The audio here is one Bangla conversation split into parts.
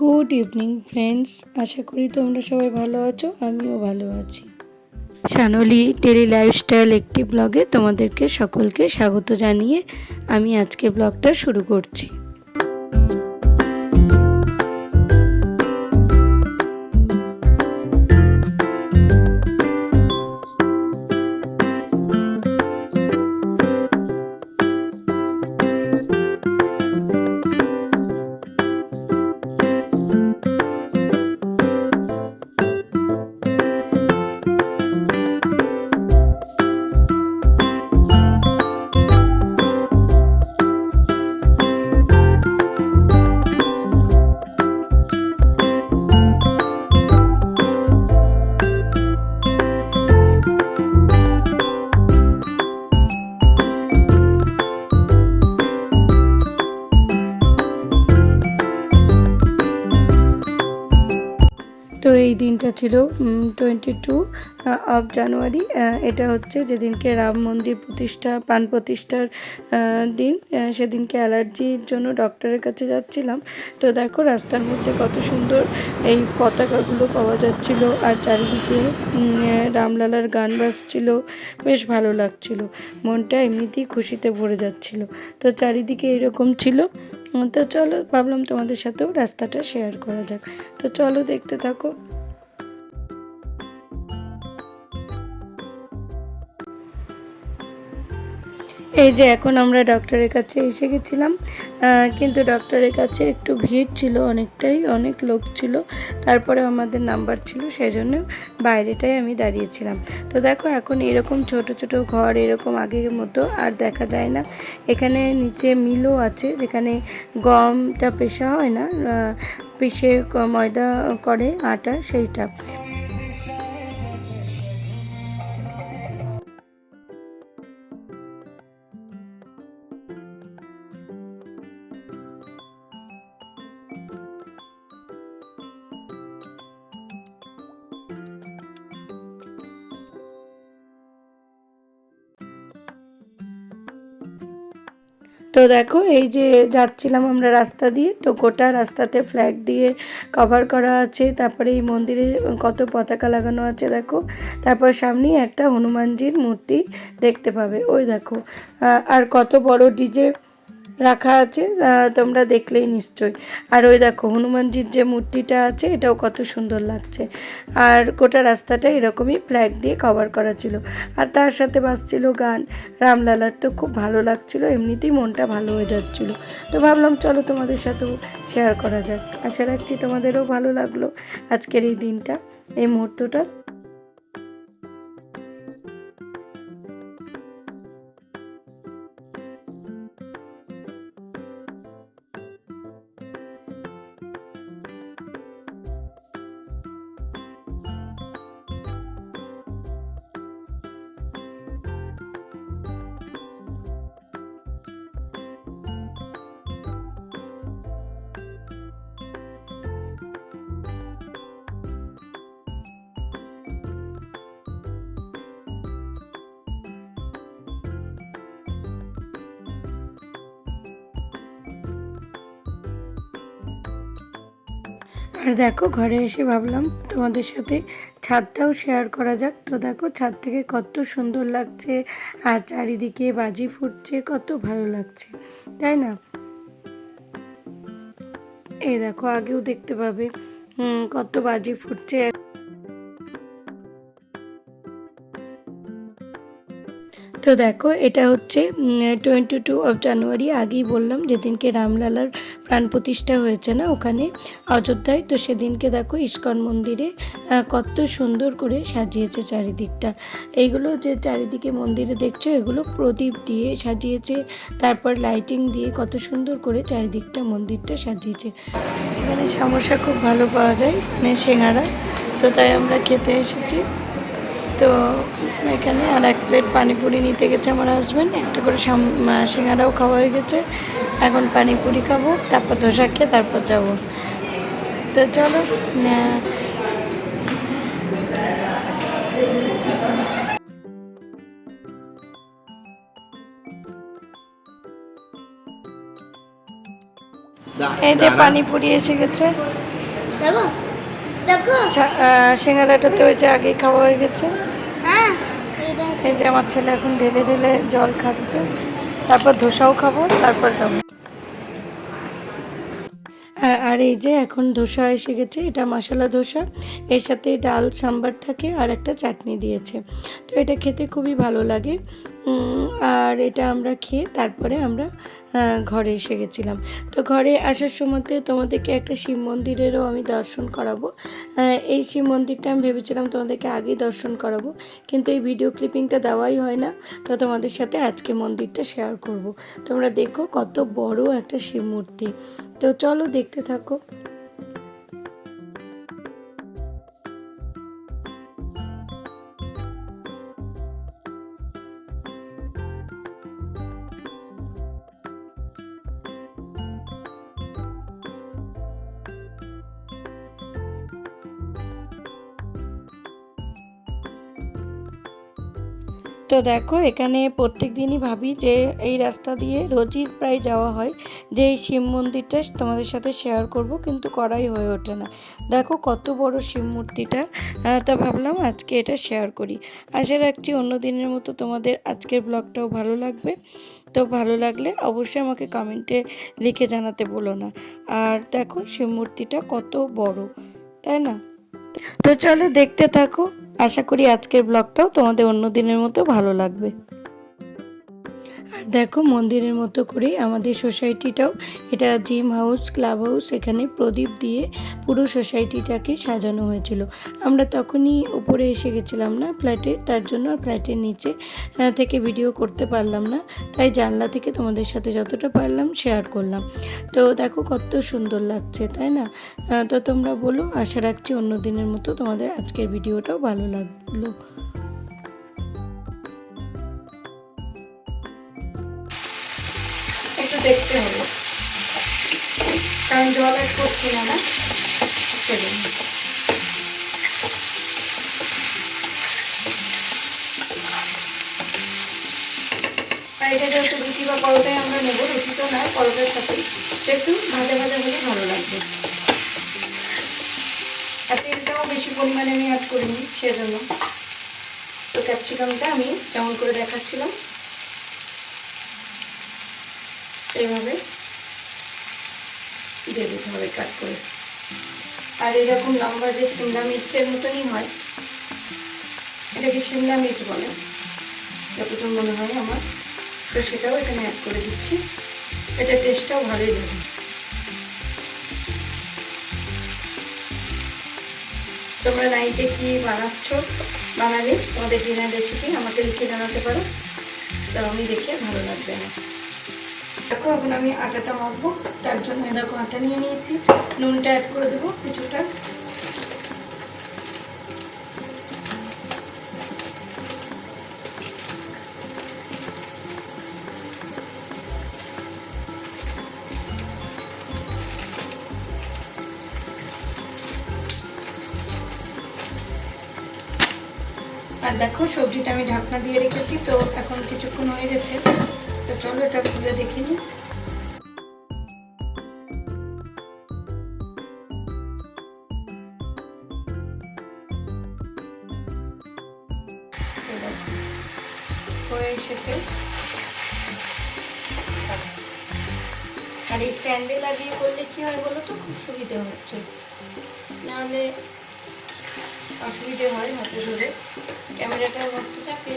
গুড ইভিনিং ফ্রেন্ডস আশা করি তোমরা সবাই ভালো আছো, আমিও ভালো আছি। সানলি ডেলি লাইফস্টাইল একটি ব্লগে তোমাদেরকে সকলকে স্বাগত জানিয়ে আমি আজকে ব্লগটা শুরু করছি। তো ছিল টোয়েন্টি টু অফ জানুয়ারি এটা হচ্ছে যেদিনকে রাম মন্দির প্রতিষ্ঠা, প্রাণ প্রতিষ্ঠার দিন। সেদিনকে অ্যালার্জির জন্য ডক্টরের কাছে যাচ্ছিলাম। তো দেখো রাস্তার মধ্যে কত সুন্দর এই পতাকাগুলো পাওয়া যাচ্ছিল আর চারিদিকে রামলালার গান বাজছিল। বেশ ভালো লাগছিল। মনটা এমনিতেই খুশিতে ভরে যাচ্ছিল। তো চারিদিকে এরকম ছিল। তো চলো ভাবলাম তোমাদের সাথেও রাস্তাটা শেয়ার করা যাক। তো চলো দেখতে থাকো। এই যে এখন আমরা ডক্টরের কাছে এসে গেছিলাম কিন্তু ডক্টরের কাছে একটু ভিড় ছিল অনেকটাই, অনেক লোক ছিল তারপরে আমাদের নাম্বার ছিল সেই জন্য বাইরেটাই আমি দাঁড়িয়েছিলাম। তো দেখো এখন এরকম ছোট ছোট ঘর এরকম আগের মতো আর দেখা যায় না। এখানে নিচে মিলও আছে, যেখানে গমটা পেশা হয় না ক- ময়দা করে আটা, সেইটা। তো দেখো, এই যে যাচ্ছিলাম আমরা রাস্তা দিয়ে, তো গোটা রাস্তাতে ফ্ল্যাগ দিয়ে কভার করা আছে। তারপরে এই মন্দিরে কত পতাকা লাগানো আছে দেখো। তারপর সামনেই একটা হনুমানজির মূর্তি দেখতে পাবে। ওই দেখো আর কত বড় ডিজে রাখা আছে তোমরা দেখলেই নিশ্চয় আর ওই দেখো, হনুমানজির যে মূর্তিটা আছে, এটাও কত সুন্দর লাগছে। আর গোটা রাস্তাটা এরকমই ফ্ল্যাগ দিয়ে কভার করা ছিল। আর তার সাথে বাজছিল গান। রামলালার তো খুব ভালো লাগছিল, এমনিতেই মনটা ভালো হয়ে যাচ্ছিল। তো ভাবলাম, চলো তোমাদের সাথেও শেয়ার করা যাক। আশা রাখছি তোমাদেরও ভালো লাগল আজকের এই দিনটা, এই মুহূর্তটা। আর দেখো, ঘরে এসে ভাবলাম তোমাদের সাথে ছাদটাও শেয়ার করা যাক। তো দেখো, ছাদ থেকে কত সুন্দর লাগছে আর চারিদিকে বাজি ফুটছে, কত ভালো লাগছে, তাই না? এই দেখো, আগেও দেখতে পাবে কত বাজি ফুটছে। তো দেখো, এটা হচ্ছে টোয়েন্টি টু অফ জানুয়ারি আগেই বললাম যেদিনকে রামলালার প্রাণ প্রতিষ্ঠা হয়েছে না ওখানে অযোধ্যায়। তো সেদিনকে দেখো ইস্কন মন্দিরে কত সুন্দর করে সাজিয়েছে চারিদিকটা। এইগুলো যে চারিদিকে মন্দিরে দেখছ, এগুলো প্রদীপ দিয়ে সাজিয়েছে, তারপর লাইটিং দিয়ে কত সুন্দর করে চারিদিকটা মন্দিরটা সাজিয়েছে। এখানে সমস্যা খুব ভালো পাওয়া যায় মানে সিঙ্গারা তো তাই আমরা খেতে এসেছি। তো এখানে আর এক প্লেট পানিপুরি নিতে গেছে আমার হাজব্যান্ড একটা করে সিঙ্গারাও খাওয়া হয়ে গেছে। এখন পানিপুরি খাব তারপর ধোসা খেয়ে তারপর যাব। তো চলো এই যে পানিপুরি এসে গেছে। দেখো। দেখো ছা- আহ, সিঙ্গারাটা তো ওই যে আগেই খাওয়া হয়ে গেছে। হ্যাঁ এই যে আমার ছেলে এখন ঢেলে ঢেলে জল খাচ্ছে। তারপর ধোসাও খাব তারপর যাব। আর এই যে এখন ধোসা এসে গেছে এটা মশলা ধোসা। এর সাথে ডাল সাম্বার থাকে আর একটা চাটনি দিয়েছে। তো এটা খেতে খুবই ভালো লাগে। আর এটা আমরা খেয়ে তারপরে আমরা ঘরে এসে গেছিলাম। তো ঘরে আসার সময়তে তোমাদেরকে একটা শিব মন্দিরেরও আমি দর্শন করাবো। এই শিব মন্দিরটা আমি ভেবেছিলাম তোমাদেরকে আগেই দর্শন করাবো, কিন্তু এই ভিডিও ক্লিপিংটা দেওয়াই হয় না। তো তোমাদের সাথে আজকে মন্দিরটা শেয়ার করব। তোমরা দেখো কত বড় একটা শিব মূর্তি। তো চলো দেখতে থাকো। তো দেখো, এখানে প্রত্যেক দিনই ভাবি যে এই রাস্তা দিয়ে রোজই প্রায় যাওয়া হয়। যে এই শিব মন্দিরটা তোমাদের সাথে শেয়ার করব, কিন্তু করাই হয়ে ওঠে না। দেখো কত বড় শিব মূর্তিটা তা ভাবলাম আজকে এটা শেয়ার করি। আশা রাখছি অন্য দিনের মতো তোমাদের আজকের ব্লগটাও ভালো লাগবে। তো ভালো লাগলে অবশ্যই আমাকে কমেন্টে লিখে জানাতে বলো না। আর দেখো শিব মূর্তিটা কত বড়, তাই না? তো চলো দেখতে থাকো। আশা করি আজকের ব্লগটাও তোমাদের অন্য দিনের মতো ভালো লাগবে। আর দেখো, মন্দিরের মতো করেই আমাদের সোসাইটিটাও। এটা জিম হাউস, ক্লাব হাউস, এখানে প্রদীপ দিয়ে পুরো সোসাইটিটাকে সাজানো হয়েছিল। আমরা তখনই উপরে এসে গেছিলাম না ফ্ল্যাটে, তার জন্য আর ফ্ল্যাটের নিচে থেকে ভিডিও করতে পারলাম না। তাই জানলা থেকে তোমাদের সাথে যতটা পারলাম শেয়ার করলাম। তো দেখো, কত সুন্দর লাগছে, তাই না? তো তোমরা বলো, আশা রাখছি অন্য দিনের মতো তোমাদের আজকের ভিডিওটাও ভালো লাগল। একটু দেখতে হবে। কারণ জল অ্যাড করছি না না। এটা যেহেতু রুটি বা পরোটায় আমরা নেব। রুটি তো নয়, পরোটার সাথে। একটু ভাজা ভাজা হলে ভালো লাগবে। আর তেলটাও বেশি পরিমাণে আমি অ্যাড করিনি, সেজন্য। তো ক্যাপসিকামটা আমি যেমন করে দেখাচ্ছিলাম। এইভাবে দিয়ে দিতে হবে কাট করে। আর এরকম লম্বা যে শিমলা মির্চের মতনই হয়, এটাকে শিমলা মির্চ বলে। যতটুকু মনে হয় আমার। তো সেটাও এখানে অ্যাড করে দিচ্ছি। এটা টেস্টটাও ভালোই দেবে তোমরা নাইটে কি বানাচ্ছ, বানালে তোমাদের ডিনার রেসিপি আমাকে লিখে জানাতে পারো। তো আমি দেখে ভালো লাগবে না। দেখো এখন আমি আটাটা মাখবো। তার জন্য দেখো আটা নিয়ে নিয়েছি। নুনটা অ্যাড করে দেবো কিছুটা। আর দেখো, সবজিটা আমি ঢাকনা দিয়ে রেখেছি, তো এখন কিছুক্ষণ হয়ে গেছে। তো চলো এটা খুলে দেখি হয়ে এসেছে। আর এই স্ট্যান্ডে লাগিয়ে করলে কি হয় বলো তো? খুব সুবিধা হচ্ছে। নাহলে অসুবিধে হয় হাতে ধরে। ক্যামেরাটা ভর্ত থাকে।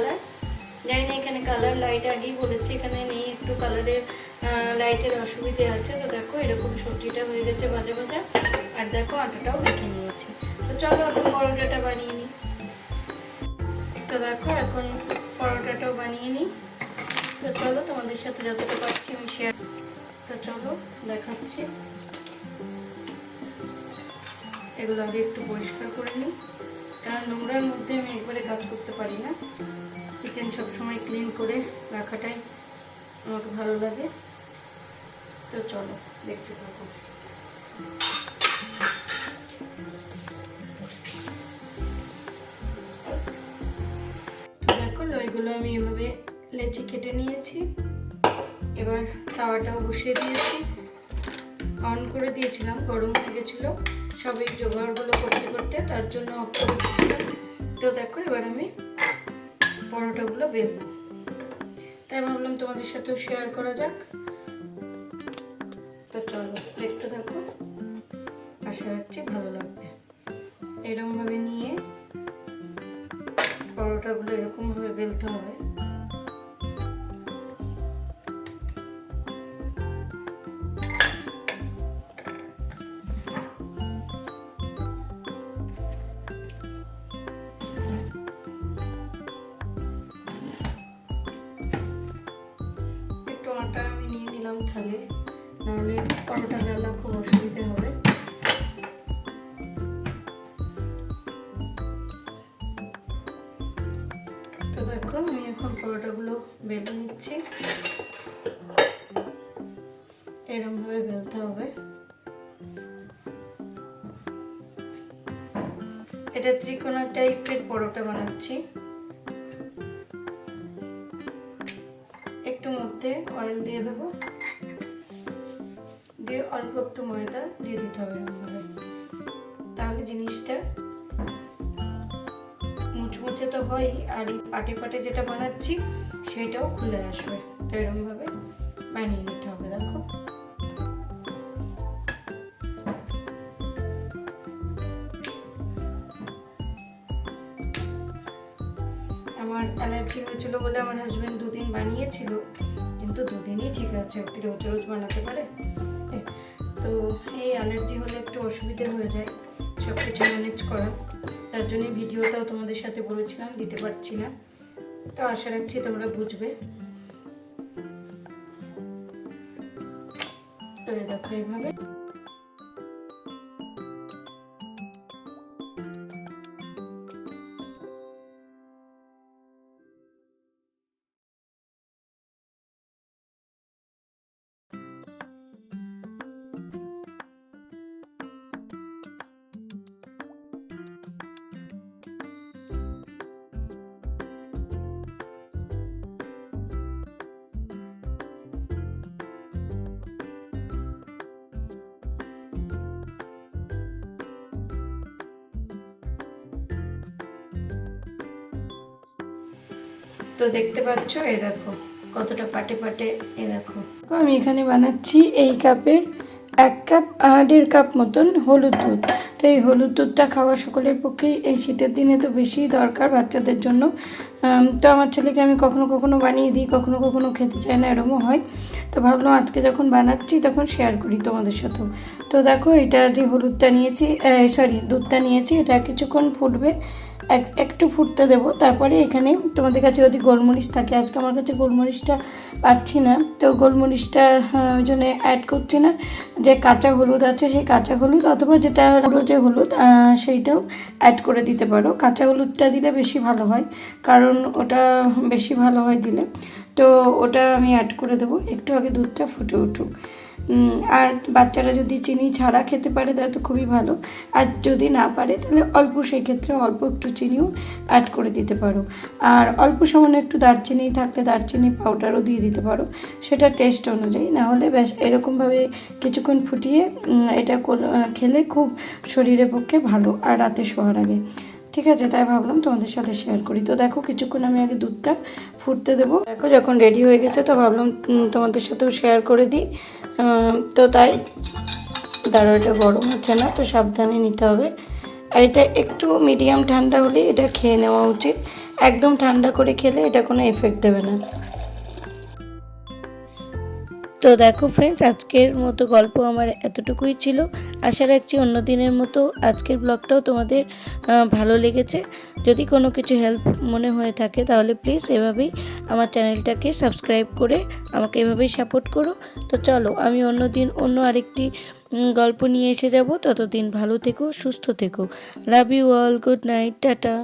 কালার জানি না এখানে কালার লাইট আগেই বলেছি, এখানে নেই একটু কালারের লাইটের অসুবিধে আছে। তো দেখো, এরকম সবজিটা হয়ে গেছে ভাজা ভাজা। আর দেখো, আটাটাও মেখে নিয়েছি। তো চলো, এখন পরোটাটা বানিয়ে নিই। তো দেখো, এখন পরোটাটাও বানিয়ে নিই। তো চলো, তোমাদের সাথে যতটা পারছি আমি শেয়ার তো চলো, দেখাচ্ছি। এগুলো আগে একটু পরিষ্কার করে নিই। কারণ নোংরার মধ্যে আমি একবারে কাজ করতে পারি না। কিচেন সবসময় ক্লিন করে রাখাটাই আমাকে ভালো লাগে। তো চলো, দেখতে থাকো। দেখো লইগুলো আমি এভাবে লেচি কেটে নিয়েছি। এবার তাওয়াটাও বসিয়ে দিয়েছি। অন করে দিয়েছিলাম, গরম হয়ে গেছিল। সবই জোগাড়গুলো করতে করতে তার জন্য অফ করে দিয়েছিলাম। তো দেখো, এবার আমি পরোটাগুলো বেলবো তাই ভাবলাম তোমাদের সাথেও শেয়ার করা যাক। তো চলো, দেখতে থাকো। আশা রাখছি ভালো লাগবে। এরকমভাবে নিয়ে পরোটাগুলো এরকমভাবে বেলতে হবে। থালে নাহলে পরোটা বেলা খুব অসুবিধে হবে। তো দেখো, আমি এখন পরোটাগুলো বেলে নিচ্ছি। এরমভাবে বেলতে হবে। এটা ত্রিকোণা টাইপের পরোটা বানাচ্ছি। একটু মধ্যে অয়েল দিয়ে দেবো। দিয়ে অল্প একটু ময়দা দিয়ে দিতে হবে এরকমভাবে তাহলে জিনিসটা মুচমুচে তো হয়ই, আর এই পাটে পাটে যেটা বানাচ্ছি, সেটাও খুলে আসবে। তো এরকমভাবে বানিয়ে নিতে হবে, দেখো। আমার অ্যালার্জি হয়েছিল বলে আমার হাজব্যান্ড দুদিন বানিয়েছিল, কিন্তু দুদিনই ঠিক আছে রোজ রোজ বানাতে পারে? তো এই অ্যালার্জি হলে একটু অসুবিধে হয়ে যায় সব কিছু ম্যানেজ করা। তার জন্য ভিডিওটাও তোমাদের সাথে বলেছিলাম, দিতে পারছি না। তো আশা রাখছি তোমরা বুঝবে। তো দেখো এইভাবে। তো দেখতে পাচ্ছ? এই দেখো, কতটা পাটে পাটে, এ দেখো। আমি এখানে বানাচ্ছি এই কাপের এক কাপ দেড় কাপ মতন হলুদ দুধ। তো এই হলুদ দুধটা খাওয়া সকলের পক্ষেই এই শীতের দিনে তো বেশি দরকার বাচ্চাদের জন্য। তো আমার ছেলেকে আমি কখনো কখনো বানিয়ে দিই, কখনো কখনো খেতে চায় না এরকমও হয়। তো ভাবলাম আজকে যখন বানাচ্ছি তখন শেয়ার করি তোমাদের সাথেও। তো দেখো, এটা যে হলুদটা নিয়েছি সরি দুধটা নিয়েছি, এটা কিছুক্ষণ ফুটবে। একটু ফুটতে দেবো। তারপরে এখানে তোমাদের কাছে যদি গোলমরিচ থাকে আজকে আমার কাছে গোলমরিচটা পাচ্ছি না। তো গোলমরিচটা হ্যাঁ, ওই জন্য অ্যাড করছি না। যে কাঁচা হলুদ আছে সেই কাঁচা হলুদ অথবা যেটা পুরো যে হলুদ সেইটাও অ্যাড করে দিতে পারো। কাঁচা হলুদটা দিলে বেশি ভালো হয় কারণ ওটা বেশি ভালো হয় দিলে। তো ওটা আমি অ্যাড করে দেবো। একটু আগে দুধটা ফুটে উঠুক। আর বাচ্চারা যদি চিনি ছাড়া খেতে পারে, তাহলে তো খুবই ভালো। আর যদি না পারে, তাহলে অল্প সেই ক্ষেত্রে অল্প একটু চিনিও অ্যাড করে দিতে পারো। আর অল্প সামান্য একটু দারচিনি থাকলে দারচিনি পাউডারও দিয়ে দিতে পারো। সেটা টেস্ট অনুযায়ী। না হলে বেশ এরকমভাবে কিছুক্ষণ ফুটিয়ে এটা খেলে খুব শরীরের পক্ষে ভালো আর রাতে শোয়ার আগে। ঠিক আছে, তাই ভাবলাম তোমাদের সাথে শেয়ার করি। তো দেখো, কিছুক্ষণ আমি আগে দুধটা ফুটতে দেবো। দেখো, যখন রেডি হয়ে গেছে, তো ভাবলাম তোমাদের সাথেও শেয়ার করে দিই। তো তাই দাঁড়ো এটা গরম হচ্ছে না, তো সাবধানে নিতে হবে। আর এটা একটু মিডিয়াম ঠান্ডা হলে এটা খেয়ে নেওয়া উচিত। একদম ঠান্ডা করে খেলে এটা কোনো এফেক্ট দেবে না। তো দেখো ফ্রেন্ডস আজকের মতো গল্প আমার এতটুকুই ছিল। আশা রাখছি অন্য দিনের মতো আজকের ব্লগটাও তোমাদের ভালো লেগেছে। যদি কোনো কিছু হেল্প মনে হয়ে থাকে তাহলে প্লিজ এভাবেই আমার চ্যানেলটাকে সাবস্ক্রাইব করে আমাকে এভাবেই সাপোর্ট করো। তো চলো, আমি অন্য দিন অন্য আরেকটি গল্প নিয়ে এসে যাব। ততদিন ভালো থেকো, সুস্থ থেকো। Love you all good night tata.